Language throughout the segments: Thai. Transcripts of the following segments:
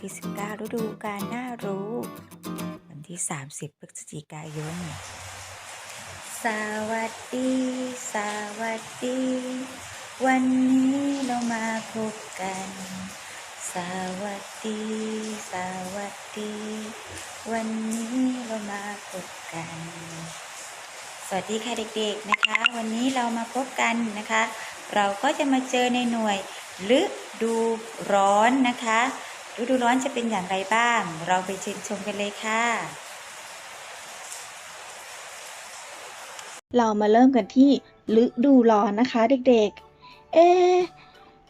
ที่ 19 ฤดูกาลน่ารู้ วันที่ 30 พฤศจิกายน สวัสดี สวัสดี วันนี้เรามาพบกัน สวัสดี สวัสดี วันนี้เรามาพบกัน สวัสดีค่ะเด็กๆนะคะ วันนี้เรามาพบกันนะคะ เราก็จะมาเจอในหน่วยฤดูร้อนนะคะ ฤดูร้อนจะเป็นอย่างไรบ้าง เราไปเชิญชมกันเลยค่ะ เรามาเริ่มกันที่ฤดูร้อนนะคะเด็กๆ เอ๊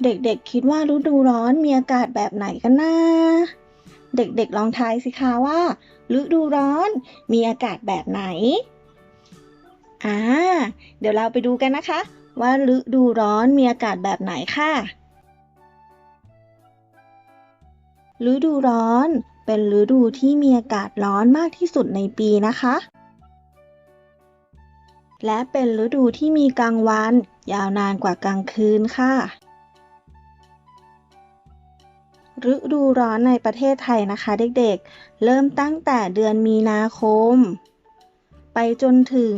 เด็กๆคิดว่าฤดูร้อนมีอากาศแบบไหนกันนะ เด็กๆลองทายสิคะว่าฤดูร้อนมีอากาศแบบไหน อ่า เดี๋ยวเราไปดูกันนะคะ ว่าฤดูร้อนมีอากาศแบบไหนค่ะ ฤดูร้อน เป็นฤดูที่มีอากาศร้อนมากที่สุดในปีนะคะ และเป็นฤดูที่มีกลางวัน ยาวนานกว่ากลางคืนค่ะ ฤดูร้อนในประเทศไทยนะคะ เด็กๆ เริ่มตั้งแต่เดือนมีนาคม ไปจนถึง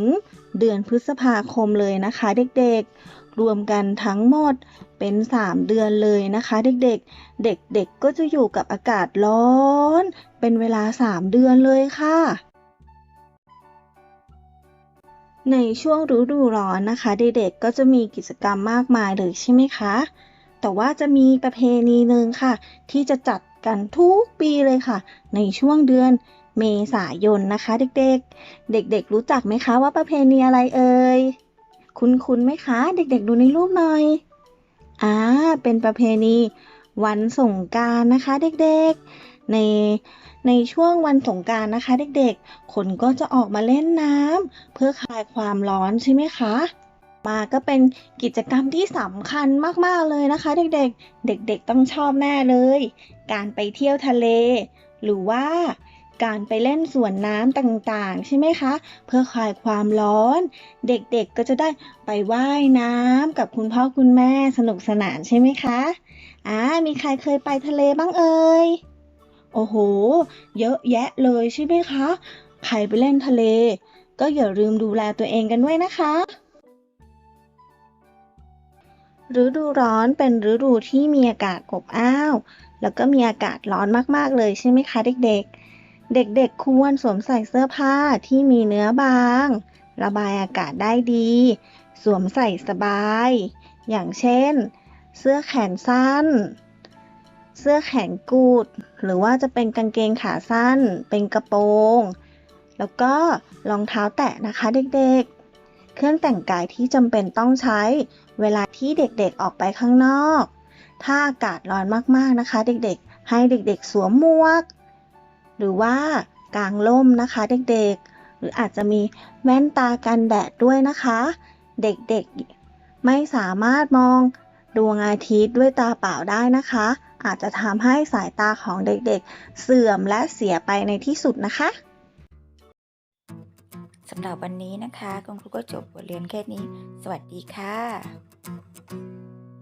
เดือนพฤษภาคมเลยนะคะ เด็กๆ รวมกันทั้งหมดเป็น 3 เดือนเลยนะคะ เด็กๆ เด็กๆก็จะอยู่กับอากาศร้อน เป็นเวลา 3 เดือนเลยค่ะ ในช่วงฤดูร้อนนะคะ เด็กๆก็จะมีกิจกรรมมากมายเลยใช่ไหมคะ แต่ว่าจะมีประเพณีหนึ่งค่ะ ที่จะจัดกันทุกปีเลยค่ะ ในช่วงเดือนเมษายนนะคะ เด็กๆ เด็กๆ รู้จักไหมคะว่าประเพณีอะไรเอ่ย คุ้นๆไหมคะ เด็กๆดูในรูปหน่อยอ่าเป็นประเพณีวันสงกานต์นะคะเด็กๆ ในในช่วงวันสงกานต์นะคะเด็กๆ คนก็จะออกมาเล่นน้ำเพื่อคลายความร้อนใช่ไหมคะ มาก็เป็นกิจกรรมที่สำคัญมากๆเลยนะคะ เด็กๆ เด็กๆ ต้องชอบแน่เลย การไปเที่ยวทะเล หรือว่า การไปเล่นสวนน้ำต่างๆ ใช่ไหมคะ เพื่อคลายความร้อน เด็กๆก็จะได้ไปว่ายน้ำกับคุณพ่อคุณแม่สนุกสนานใช่ไหมคะอ่ามีใครเคยไปทะเลบ้างเอ่ยโอ้โห เยอะแยะเลยใช่ไหมคะ ใครไปเล่นทะเล ก็อย่าลืมดูแลตัวเองกันด้วยนะคะฤดูร้อนเป็นฤดูที่มีอากาศอบอ้าว แล้วก็มีอากาศร้อนมาก ๆ เลยใช่ไหมคะเด็ก ๆ เด็กๆควรสวมใส่เสื้อผ้าที่มีเนื้อบาง ระบายอากาศได้ดี สวมใส่สบาย อย่างเช่น เสื้อแขนสั้น เสื้อแขนกุดหรือว่าจะเป็นกางเกงขาสั้น เป็นกระโปรง แล้วก็รองเท้าแตะนะคะเด็กๆ เครื่องแต่งกายที่จำเป็นต้องใช้ เวลาที่เด็กๆออกไปข้างนอก ถ้าอากาศร้อนมากๆนะคะ เด็กๆ ให้เด็กๆ สวมหมวก หรือว่ากางร่มนะคะเด็กๆ หรืออาจจะมีแว่นตากันแดดด้วยนะคะ เด็กๆไม่สามารถมองดวงอาทิตย์ด้วยตาเปล่าได้นะคะ อาจจะทำให้สายตาของเด็กๆ เสื่อมและเสียไปในที่สุดนะคะสำหรับวันนี้นะคะ คุณครูก็จบบทเรียนแค่นี้ สวัสดีค่ะ